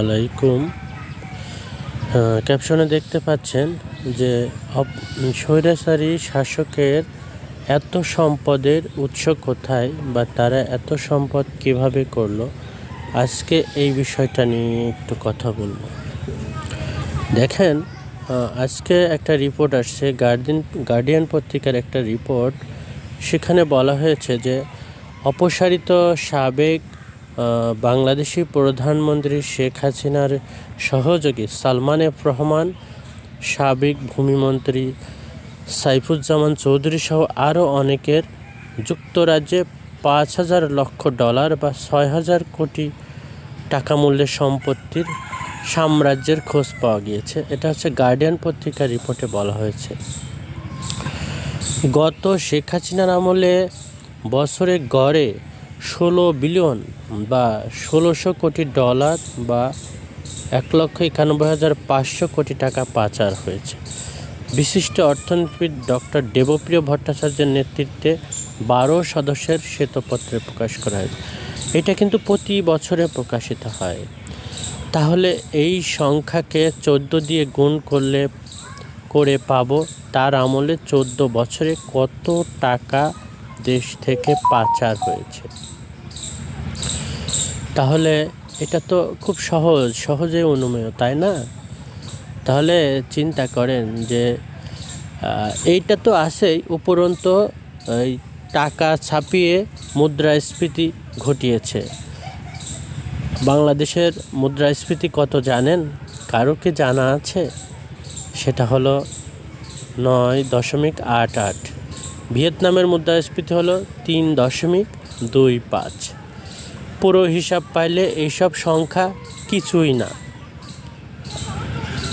আলাইকুম। ক্যাপশনে দেখতে পাচ্ছেন যে স্বৈরাচারী শাসকের এত সম্পদের উৎস কোথায় বা তারা এত সম্পদ কীভাবে করল? আজকে এই বিষয়টা নিয়ে একটু কথা বলব। দেখেন আজকে একটা রিপোর্ট আসছে গার্ডিয়ান গার্ডিয়ান পত্রিকার একটা রিপোর্ট সেখানে বলা হয়েছে যে, অপসারিত সাবেক বাংলাদেশি প্রধানমন্ত্রী শেখ হাসিনার সহযোগী সালমান এফ রহমান, সাবেক ভূমিমন্ত্রী সাইফুজ্জামান চৌধুরী সহ আরও অনেকের যুক্তরাজ্যে পাঁচ হাজার লক্ষ ডলার বা ছয় হাজার কোটি টাকা মূল্যের সম্পত্তির সাম্রাজ্যের খোঁজ পাওয়া গিয়েছে। এটা হচ্ছে গার্ডিয়ান পত্রিকার রিপোর্টে বলা হয়েছে। গত শেখ হাসিনার আমলে বছরে গড়ে ষোলো বিলিয়ন বা ষোলোশো কোটি ডলার বা এক লক্ষ একানব্বই হাজার পাঁচশো কোটি টাকা পাচার হয়েছে। বিশিষ্ট অর্থনীতিবিদ ডক্টর দেবপ্রিয় ভট্টাচার্যের নেতৃত্বে বারো সদস্যের শ্বেতপত্রে প্রকাশ করা হয়েছে। এটা কিন্তু প্রতি বছরে প্রকাশিত হয়। তাহলে এই সংখ্যাকে চোদ্দ দিয়ে গুণ করলে, করে পাব, তার আমলে চোদ্দ বছরে কত টাকা দেশ থেকে পাচার হয়েছে? তাহলে এটা তো খুব সহজ, সহজে অনুমেয়, তাই না? তাহলে চিন্তা করেন যে এইটা তো আছেই, উপরন্ত এই টাকা ছাপিয়ে মুদ্রাস্ফীতি ঘটিয়েছে। বাংলাদেশের মুদ্রাস্ফীতি কত জানেন? কারও কি জানা আছে? সেটা হলো নয় দশমিক আট আট। ভিয়েতনামের মুদ্রাস্ফীতি হলো তিন দশমিক দুই পাঁচ। পুরো হিসাব পাইলে এইসব সংখ্যা কিছুই না।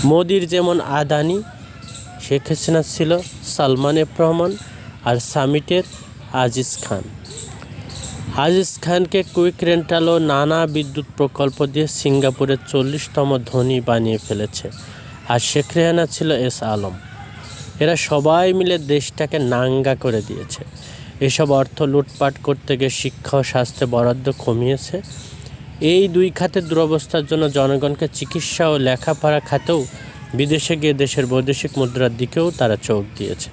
মোদির যেমন আদানি, শেখ হাসিনা ছিল সালমান এফ রহমান আর সামিটের আজিজ খান। আজিজ খানকে কুইক রেন্টাল ও নানা বিদ্যুৎ প্রকল্প দিয়ে সিঙ্গাপুরের চল্লিশতম ধনী বানিয়ে ফেলেছে আর শেখ রেহানা ছিল এস আলম। এরা সবাই মিলে দেশটাকে নাঙ্গা করে দিয়েছে। এসব অর্থ লুটপাট করতে গিয়ে শিক্ষা ও স্বাস্থ্যে বরাদ্দ কমিয়েছে। এই দুই খাতের দুরবস্থার জন্য জনগণকে চিকিৎসা ও লেখাপড়া খাতেও বিদেশে গিয়ে দেশের বৈদেশিক মুদ্রার দিকেও তারা চোখ দিয়েছে।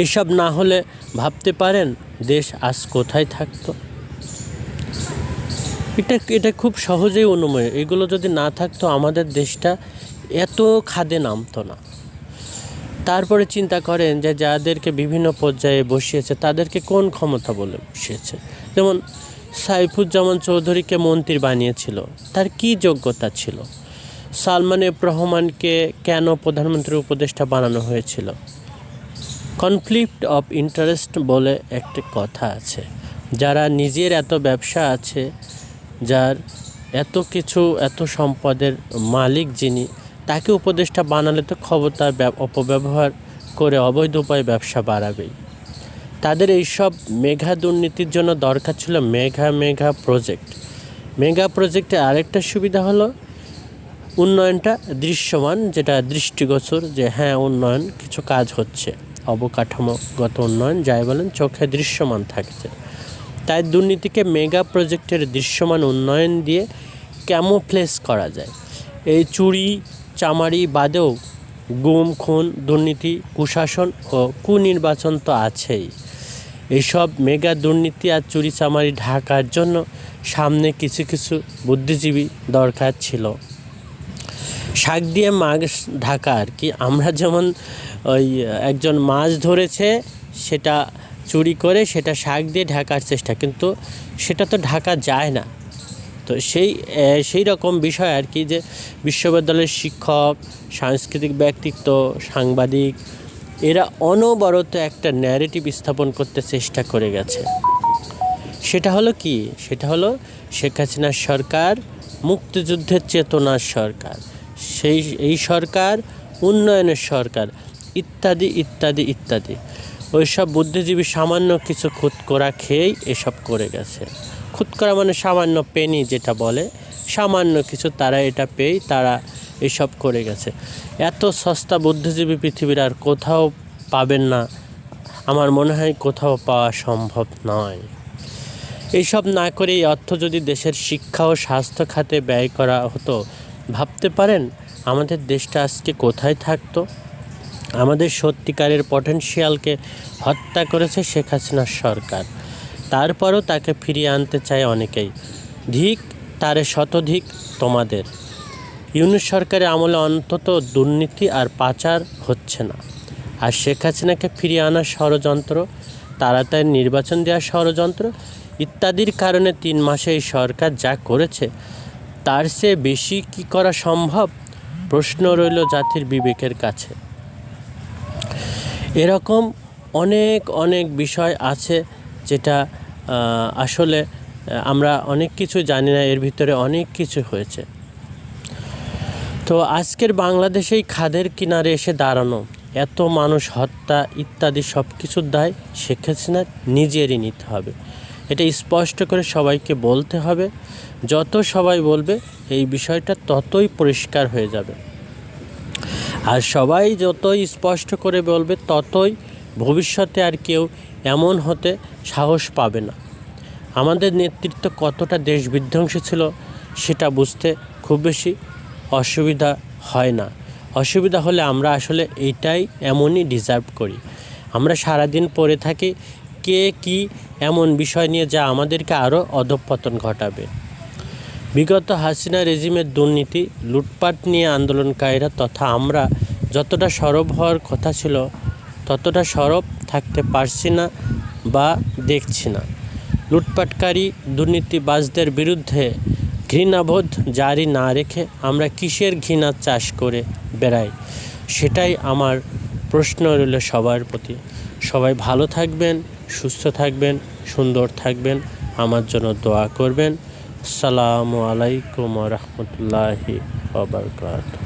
এইসব না হলে ভাবতে পারেন, দেশ আজ কোথায় থাকতো? এটা এটা খুব সহজেই অনুময়। এগুলো যদি না থাকতো, আমাদের দেশটা এত খাদে নামতো না। তারপরে চিন্তা করেন যে যাদেরকে বিভিন্ন পর্যায়ে বসিয়েছে, তাদেরকে কোন ক্ষমতা বলে বসিয়েছে? যেমন সাইফুজ্জামান চৌধুরীকে মন্ত্রী বানিয়েছিল, তার কি যোগ্যতা ছিল? সালমান এফ রহমানকে কেন প্রধানমন্ত্রী উপদেষ্টা বানানো হয়েছিল? কনফ্লিক্ট অফ ইন্টারেস্ট বলে একটি কথা আছে। যারা নিজের এত ব্যবসা আছে, যার এত কিছু, এত সম্পদের মালিক যিনি তাকে উপদেষ্টা বানালে তো ক্ষমতার ব্যব- অপব্যবহার করে অবৈধ উপায়ে ব্যবসা বাড়াবেই। তাদের এইসব মেঘা দুর্নীতির জন্য দরকার ছিল মেঘা মেঘা প্রজেক্ট। মেগা প্রজেক্টের আরেকটা সুবিধা হলো, উন্নয়নটা দৃশ্যমান, যেটা দৃষ্টিগোচর যে হ্যাঁ উন্নয়ন কিছু কাজ হচ্ছে। অবকাঠামোগত উন্নয়ন, যাই বলেন, চোখে দৃশ্যমান থাকছে। তাই দুর্নীতিকে মেগা প্রজেক্টের দৃশ্যমান উন্নয়ন দিয়ে ক্যামোফ্লেস করা যায়। এই চুরি চামারি বাদেও গুম, খুন, দুর্নীতি, কুশাসন ও কুনির্বাচন তো আছেই। এইসব মেগা দুর্নীতি আর চুরি চামারি ঢাকার জন্য সামনে কিছু কিছু বুদ্ধিজীবী দরকার ছিল। শাক দিয়ে মাছ ঢাকা আর কি। আমরা যেমন ওই একজন মাছ ধরেছে, সেটা চুরি করে সেটা শাক দিয়ে ঢাকার চেষ্টা, কিন্তু সেটা তো ঢাকা যায় না। তো সেই সেই রকম বিষয় আর কি যে বিশ্ববিদ্যালয়ের শিক্ষক, সাংস্কৃতিক ব্যক্তিত্ব, সাংবাদিক, এরা অনবরত একটা ন্যারেটিভ স্থাপন করতে চেষ্টা করে গেছে। সেটা হলো কি? সেটা হলো শেখ হাসিনার সরকার, মুক্তিযুদ্ধের চেতনার সরকার। সেই, এই সরকার, উন্নয়নের সরকার, ইত্যাদি ইত্যাদি ইত্যাদি। ওইসব বুদ্ধিজীবী সামান্য কিছু খুদকরা খেয়েই এসব করে গেছে। খুদকরা মানে সামান্য পেনি যেটা বলে, সামান্য কিছু তারা এটা পেয়েই তারা এসব করে গেছে। এত সস্তা বুদ্ধিজীবী পৃথিবীর আর কোথাও পাবেন না, আমার মনে হয় কোথাও পাওয়া সম্ভব নয়। এইসব না করে এই অর্থ যদি দেশের শিক্ষা ও স্বাস্থ্য খাতে ব্যয় করা হতো, ভাবতে পারেন আমাদের দেশটা আজকে কোথায় থাকতো? আমাদের সত্যিকারের পটেনশিয়ালকে হত্যা করেছে শেখ হাসিনার সরকার। তারপরও তাকে ফিরিয়ে আনতে চায় অনেকেই। ধিক, তারে শতধিক তোমাদের। ইউনুস সরকারের আমলে অন্তত দুর্নীতি আর পাচার হচ্ছে না। আর শেখ হাসিনাকে ফিরিয়ে আনার ষড়যন্ত্র তাড়াতাড়ি নির্বাচন দেওয়ার ষড়যন্ত্র ইত্যাদির কারণে তিন মাসে এই সরকার যা করেছে, তার চেয়ে বেশি কি করা সম্ভব? প্রশ্ন রইল জাতির বিবেকের কাছে। এরকম অনেক অনেক বিষয় আছে যেটা আসলে আমরা অনেক কিছু জানি না, এর ভিতরে অনেক কিছু হয়েছে। তো আজকের বাংলাদেশেই খাদের কিনারে এসে দাঁড়ানো, এত মানুষ হত্যা ইত্যাদি সব কিছুর দায় শেখ হাসিনা নিজেরই নিতে হবে। এটা স্পষ্ট করে সবাইকে বলতে হবে, যত সবাই বলবে, এই বিষয়টা ততই পরিষ্কার হয়ে যাবে। আর সবাই যতই স্পষ্ট করে বলবে, ততই ভবিষ্যতে আর কেউ এমন হতে সাহস পাবে না। আমাদের নেতৃত্ব কতটা দেশ বিধ্বংসী ছিল সেটা বুঝতে খুব বেশি অসুবিধা হয় না। অসুবিধা হলে আমরা আসলে এইটাই এমনই ডিজার্ভ করি। আমরা সারাদিন পড়ে থাকি, কে কি এমন বিষয় নিয়ে যা আমাদেরকে আরও অধঃপতন ঘটাবে। বিগত হাসিনা রেজিমের দুর্নীতি, লুটপাট নিয়ে আন্দোলনকারীরা তথা আমরা যতটা সরব হওয়ার কথা ছিল, ততটা সরব থাকতে পারছি না বা দেখছি না। লুটপাটকারী দুর্নীতিবাজদের বিরুদ্ধে ঘৃণাবোধ জারি না রেখে আমরা কিসের ঘৃণা চাষ করে বেড়াই? সেটাই আমার প্রশ্ন রইল সবার প্রতি। সবাই ভালো থাকবেন, সুস্থ থাকবেন, সুন্দর থাকবেন। আমার জন্য দোয়া করবেন। আসসালামু আলাইকুম রহমতুল্লাহি ওবরকাতুহ